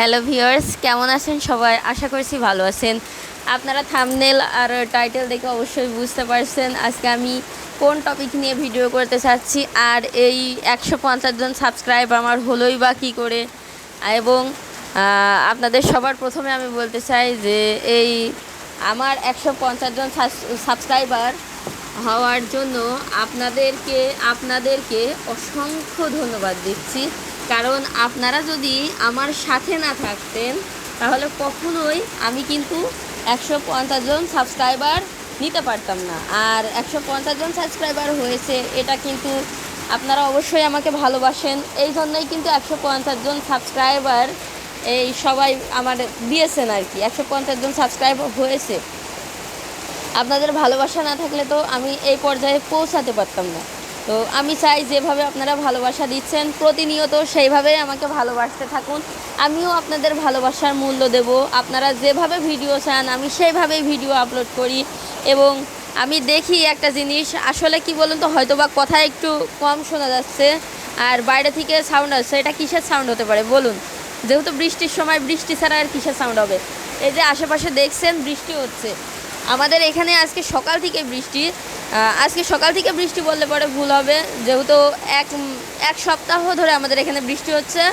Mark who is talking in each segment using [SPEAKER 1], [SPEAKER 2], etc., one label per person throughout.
[SPEAKER 1] Hello viewers কেমন আছেন সবাই? আশা করছি ভালো আছেন। আপনারা থামনেল আর টাইটেল দেখে অবশ্যই বুঝতে পারছেন আজকে আমি কোন টপিক নিয়ে ভিডিও করতে চাচ্ছি। আর এই একশো পঞ্চাশ জন সাবস্ক্রাইব আমার হলোই বা কী করে? এবং আপনাদের সবার প্রথমে আমি বলতে চাই যে এই আমার একশো পঞ্চাশ জন সাবস্ক্রাইবার হওয়ার জন্য আপনাদেরকে আপনাদেরকে অসংখ্য ধন্যবাদ দিচ্ছি। কারণ আপনারা যদি আমার সাথে না থাকতেন, তাহলে কখনোই আমি কিন্তু একশো পঞ্চাশ জন সাবস্ক্রাইবার নিতে পারতাম না। আর একশো পঞ্চাশ জন সাবস্ক্রাইবার হয়েছে, এটা কিন্তু আপনারা অবশ্যই আমাকে ভালোবাসেন। এই জন্যই কিন্তু একশো পঞ্চাশ জন সাবস্ক্রাইবার এই সবাই আমার দিয়েছেন আর কি। একশো পঞ্চাশ জন সাবস্ক্রাইবার হয়েছে। আপনাদের ভালোবাসা না থাকলে তো আমি এই পর্যায়ে পৌঁছাতে পারতাম না। তো আমি চাই যেভাবে আপনারা ভালোবাসা দিচ্ছেন, প্রতিনিয়ত সেইভাবেই আমাকে ভালোবাসতে থাকুন। আমিও আপনাদের ভালোবাসার মূল্য দেব। আপনারা যেভাবে ভিডিও চান, আমি সেইভাবেই ভিডিও আপলোড করি এবং আমি দেখি একটা জিনিস, আসলে কি বলুন তো হয়তো বা কথা একটু কম শোনা যাচ্ছে আর বাইরে থেকে সাউন্ড আসছে। এটা কিসের সাউন্ড হতে পারে বলুন? যেহেতু বৃষ্টির সময় বৃষ্টি ছাড়া আর কিসের সাউন্ড হবে? এই যে আশেপাশে দেখছেন, বৃষ্টি হচ্ছে। আমাদের এখানে আজকে সকাল থেকে বৃষ্টি। আজকে সকাল থেকে বৃষ্টি বললে পরে ভুল হবে। যেহেতু এক এক সপ্তাহ ধরে আমাদের এখানে বৃষ্টি হচ্ছে।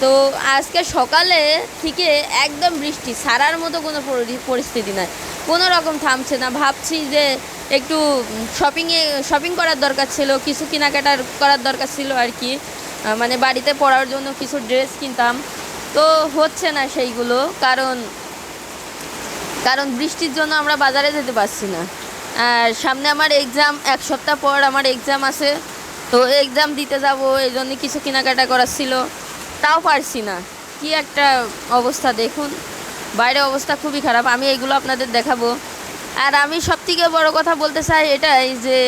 [SPEAKER 1] তো আজকে সকালে থেকে একদম বৃষ্টি, সারার মতো কোনো পরি- পরিস্থিতি নাই। কোনো রকম থামছে না। ভাবছি যে একটু শপিংয়ে শপিং করার দরকার ছিল, কিছু কেনাকাটার করার দরকার ছিল আর কি। মানে বাড়িতে পড়ার জন্য কিছু ড্রেস কিনতাম। তো হচ্ছে না সেইগুলো। কারণ কারণ বৃষ্টির জন্য আমরা বাজারে যেতে পারছি না। আর সামনে আমার এক্সাম এক সপ্তাহ পর আমার এক্সাম আছে। তো এক্সাম দিতে যাব, এই জন্য কিছু কেনাকাটা করার ছিল। তাও পারছি না। কি একটা অবস্থা, দেখুন। বাইরে অবস্থা খুবই খারাপ, আমি এগুলো আপনাদের দেখাবো। আর আমি সবথেকে বড় কথা বলতে চাই এটাই যে,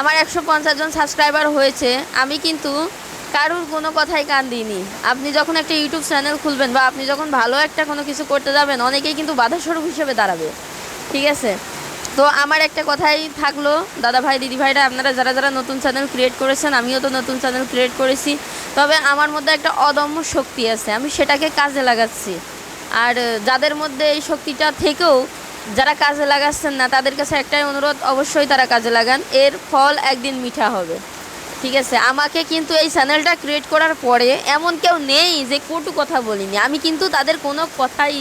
[SPEAKER 1] আমার একশো পঞ্চাশ জন সাবস্ক্রাইবার হয়েছে, আমি কিন্তু কারুর কোনো কথাই কান দিইনি। আপনি যখন একটা ইউটিউব চ্যানেল খুলবেন বা আপনি যখন ভালো একটা কোনো কিছু করতে যাবেন, অনেকেই কিন্তু বাধাস্বরূপ হিসেবে দাঁড়াবে। ঠিক আছে? তো আমার একটা কথাই থাকল দাদা ভাই দিদি ভাইরা আপনারা যারা যারা নতুন চ্যানেল ক্রিয়েট করেছেন, আমিও তো নতুন চ্যানেল ক্রিয়েট করেছি, তবে আমার মধ্যে একটা অদম্য শক্তি আছে, আমি সেটাকে কাজে লাগাচ্ছি। আর যাদের মধ্যে এই শক্তিটা থেকেও যারা কাজে লাগাচ্ছেন না, তাদের কাছে একটাই অনুরোধ, অবশ্যই তারা কাজে লাগান, এর ফল একদিন মিঠা হবে। ঠিক আছে? আমাকে কিন্তু এই চ্যানেলটা ক্রিয়েট করার পরে এমন কেউ নেই যে কটু কথা বলিনি, আমি কিন্তু তাদের কোনো কথাই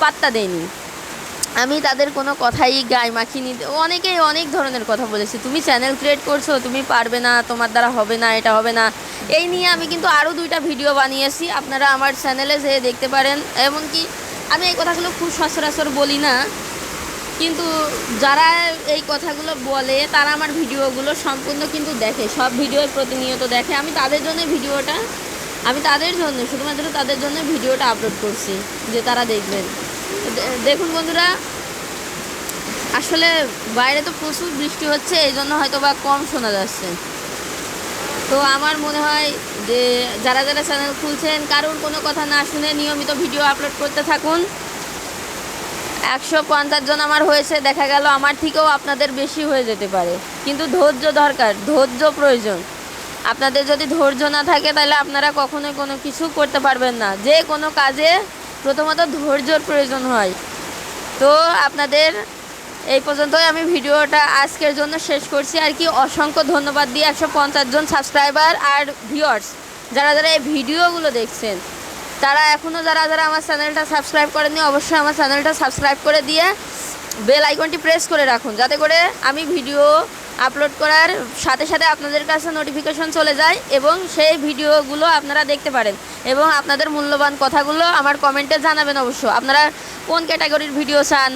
[SPEAKER 1] পাত্তা দেইনি। আমি তাদের কোনো কথাই গায়ে মাখিনি। অনেকেই অনেক ধরনের কথা বলেছে। তুমি চ্যানেল ক্রিয়েট করছ, তুমি পারবে না, তোমার দ্বারা হবে না, এটা হবে না। এই নিয়ে আমি কিন্তু আরও দুইটা ভিডিও বানিয়েছি। আপনারা আমার চ্যানেলে যেয়ে দেখতে পারেন। এমনকি আমি এই কথাগুলো খুব সচরাচর বলি না। কিন্তু যারা এই কথাগুলো বলে, তারা আমার ভিডিওগুলো সম্পূর্ণ কিন্তু দেখে, সব ভিডিও প্রতিনিয়ত দেখে। আমি তাদের জন্য ভিডিওটা আমি তাদের জন্য, শুধুমাত্র তাদের জন্য ভিডিওটা আপলোড করছি, যে তারা দেখবেন। দেখুন বন্ধুরা, আসলে বাইরে তো প্রচুর বৃষ্টি হচ্ছে, এই জন্য হয়তো বা কম শোনা যাচ্ছে। তো আমার মনে হয় যে, যারা যারা চ্যানেল খুলছেন, কারোর কোনো কথা না শুনে নিয়মিত ভিডিও আপলোড করতে থাকুন। একশো পঞ্চাশ জন আমার হয়েছে, দেখা গেল আমার থেকেও আপনাদের বেশি হয়ে যেতে পারে। কিন্তু ধৈর্য দরকার, ধৈর্য প্রয়োজন। আপনাদের যদি ধৈর্য না থাকে, তাহলে আপনারা কখনোই কোনো কিছু করতে পারবেন না। যে কোনো কাজে প্রথমত ধৈর্যর প্রয়োজন হয়। তো আপনাদের এই পর্যন্তই আমি ভিডিওটা আজকের জন্য শেষ করছি। আর কি অসংখ্য ধন্যবাদ দিয়ে একশো পঞ্চাশ জন সাবস্ক্রাইবার আর ভিউয়ার্স যারা যারা এই ভিডিওগুলো দেখছেন, তারা এখনও যারা যারা আমার চ্যানেলটা সাবস্ক্রাইব করেনি অবশ্যই আমার চ্যানেলটা সাবস্ক্রাইব করে দিয়ে বেল আইকনটি প্রেস করে রাখুন। যাতে করে আমি ভিডিও আপলোড করার সাথে সাথে আপনাদের কাছে নোটিফিকেশন চলে যায় এবং সেই ভিডিওগুলো আপনারা দেখতে পারেন এবং আপনাদের মূল্যবান কথাগুলো আমার কমেন্টে জানাবেন অবশ্য। আপনারা কোন ক্যাটাগরির ভিডিও চান?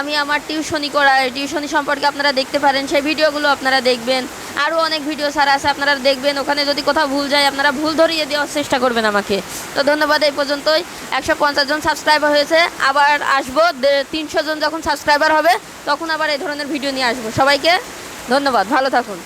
[SPEAKER 1] আমি আমার টিউশনি করা টিউশনি সম্পর্কে আপনারা দেখতে পারেন, সেই ভিডিওগুলো আপনারা দেখবেন। আরও অনেক ভিডিও ছাড়া আছে, আপনারা দেখবেন। ওখানে যদি কোথাও ভুল যায়, আপনারা ভুল ধরিয়ে দেওয়ার চেষ্টা করবেন আমাকে। তো ধন্যবাদ এই পর্যন্তই। একশো পঞ্চাশ জন সাবস্ক্রাইবার হয়েছে। আবার আসব তিনশো জন যখন সাবস্ক্রাইবার হবে, তখন আবার এই ধরনের ভিডিও নিয়ে আসব। সবাইকে ধন্যবাদ ভালো থাকুন।